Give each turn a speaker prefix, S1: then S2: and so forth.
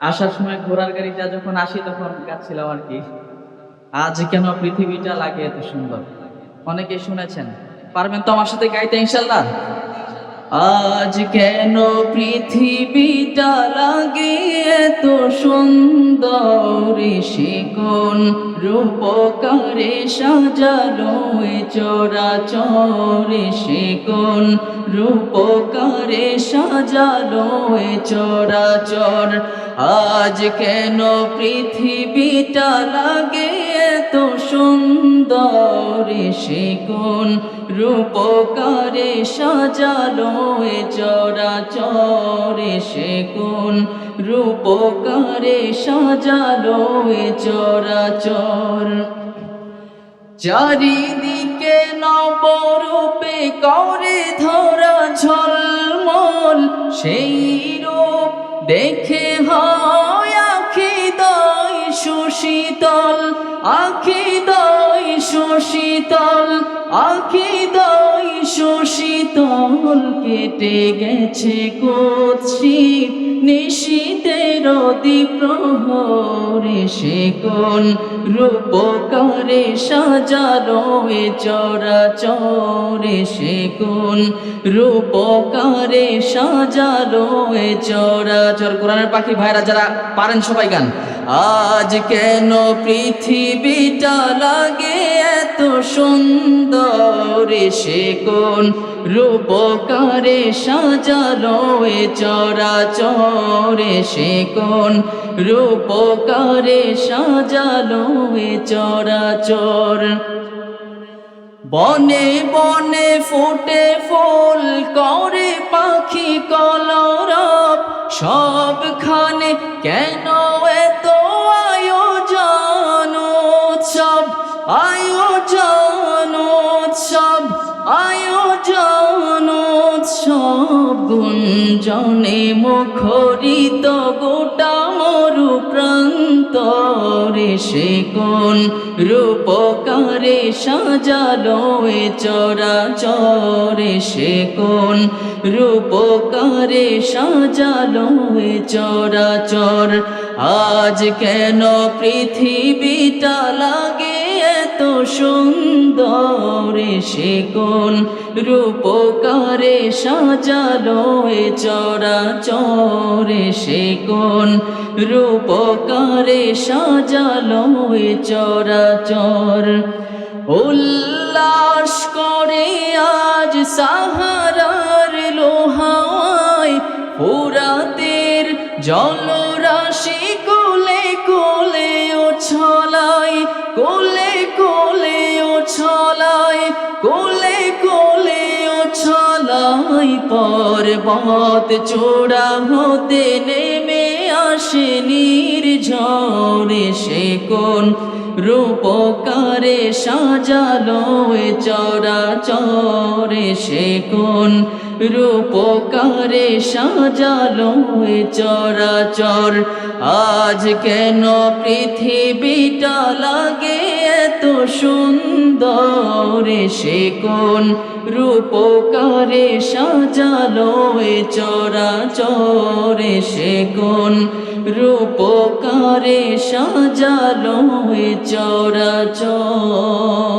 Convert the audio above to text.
S1: আসার সময় ঘোড়ার গাড়িটা যখন আসি তখন গাচ্ছিলাম আর কি। আজ কেন পৃথিবীটা লাগে এত সুন্দর? অনেকে শুনেছেন, পারবেন তো আমার সাথে গাইতে ইনশাল্লাহ আজ কেন পৃথিবীটা লাগে এত সুন্দর? সে কোন রূপকারে সাজালো চরাচরে? সে কোন রূপকারে সাজালো চরাচর? আজ কেন পৃথিবীটা লাগে এত সুন্দর? সে কোন রূপকারে সাজালো চরাচরে? সে কোন রূপকারে সাজালো চরাচর? চারিদিকে নবরূপে করে ধরা ঝলমল, সেই রূপ দেখে হয় আখি দয় সুশীতল আখি দয় সুশীতল আখি দয় সুশীতল কেটে গেছে কুৎসিত। নিশীতের প্রহরে সে কোন রূপকারে সাজালো এ চরাচরে সে কোন রূপকারে সাজালো এ চরাচর। কোরআনের পাখি ভাইরা যারা পারেন সবাই গান। আজ কেন পৃথিবীটা লাগে সুন্দর সে কোন রূপকারে সাজালো এ চরাচরে সে কোন রূপকারে সাজালো এ চরাচর। বনে বনে ফুটে ফুল করে পাখি কলরব, সবখানে কেন আয়োজন গুঞ্জনে মুখরিত গোটা মরু প্রান্তরে সে কোন রূপকারে সাজালো এ চরাচরে সে কোন রূপকারে সাজালো এ চরাচর। আজ কেন পৃথিবীটা লাগে এত সুন্দর সে কোন রূপকারে সাজালো এ চরাচরে সে কোন রূপকারে সাজালো এ চরাচর। উল্লাস করে আজ সাহারার লোহায় ফুরাতের জলরাশি উছলায় পর্বত চূড়া হতে নেমে আসে নির্ঝরে সে কোন রূপকারে সাজালো এ চরাচরে সে কোন রূপকারে সাজালো এ চরাচর। আজ কেন পৃথিবীটা লাগে এত সুন্দর সে কোন রূপকারে সাজালো এ চোরা চোরে সে কোন রূপকারে সাজালো এ চরাচর